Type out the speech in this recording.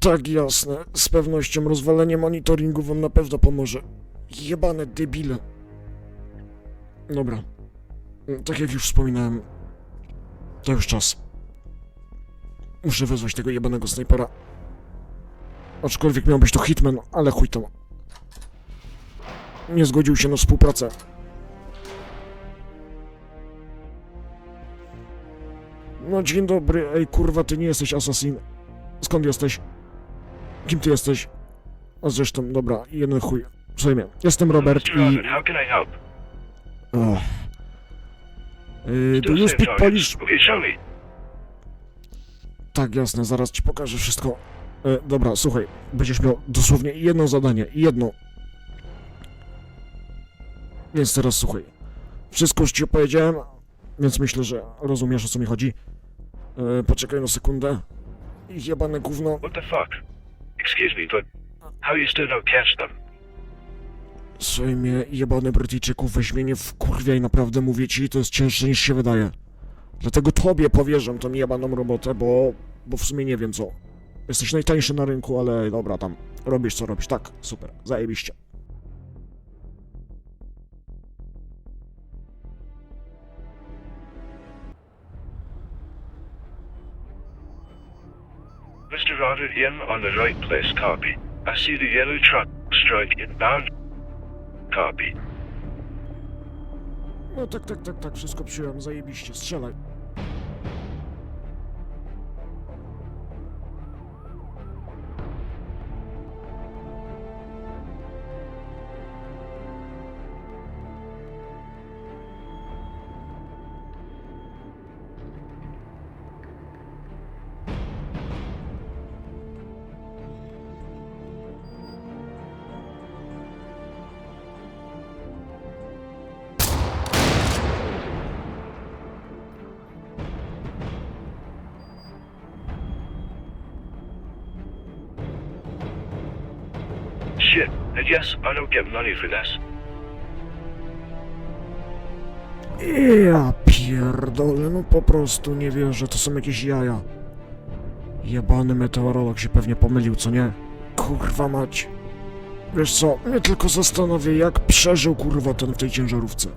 Tak, jasne. Z pewnością rozwalenie monitoringu wam na pewno pomoże. Jebane debile. Dobra. Tak jak już wspominałem, to już czas. Muszę wezwać tego jebanego snajpera. Aczkolwiek miał być to Hitman, ale chuj tam. Nie zgodził się na współpracę. No dzień dobry, ej kurwa, ty nie jesteś assassin. Skąd jesteś? Kim ty jesteś? A zresztą, dobra, jeden chuj. Mnie, jestem Robert i... How can I help? Oh. Yy, do you speak. Polish? Okay, show me. Tak, jasne, zaraz ci pokażę wszystko. E, dobra, słuchaj, będziesz miał dosłownie jedno zadanie, jedno. Więc teraz słuchaj. Wszystko już ci opowiedziałem, więc myślę, że rozumiesz o co mi chodzi. E, poczekaj na sekundę. Jebane gówno. What the fuck? Excuse me, but how you still don't catch them? Mnie, jebany Brytyjczyku, weź mnie nie wkurwiaj, naprawdę mówię ci, to jest cięższe niż się wydaje. Dlatego tobie powierzam tą jebaną robotę, bo... bo w sumie nie wiem co. Jesteś najtańszy na rynku, ale dobra, tam, robisz co robisz, tak, super, zajebiście. Robert, in on the right place, copy. I see the yellow truck strike inbound. Copy. No tak, tak, tak, tak, wszystko przyjąłem, zajebiście, strzelaj. Shit. And yes, I don't get money for this. Ja pierdolę, no po prostu nie wierzę, to są jakieś jaja. Jebany meteorolog się pewnie pomylił, co nie? Kurwa mać. Wiesz co, mnie tylko zastanawia, jak przeżył kurwa ten w tej ciężarówce.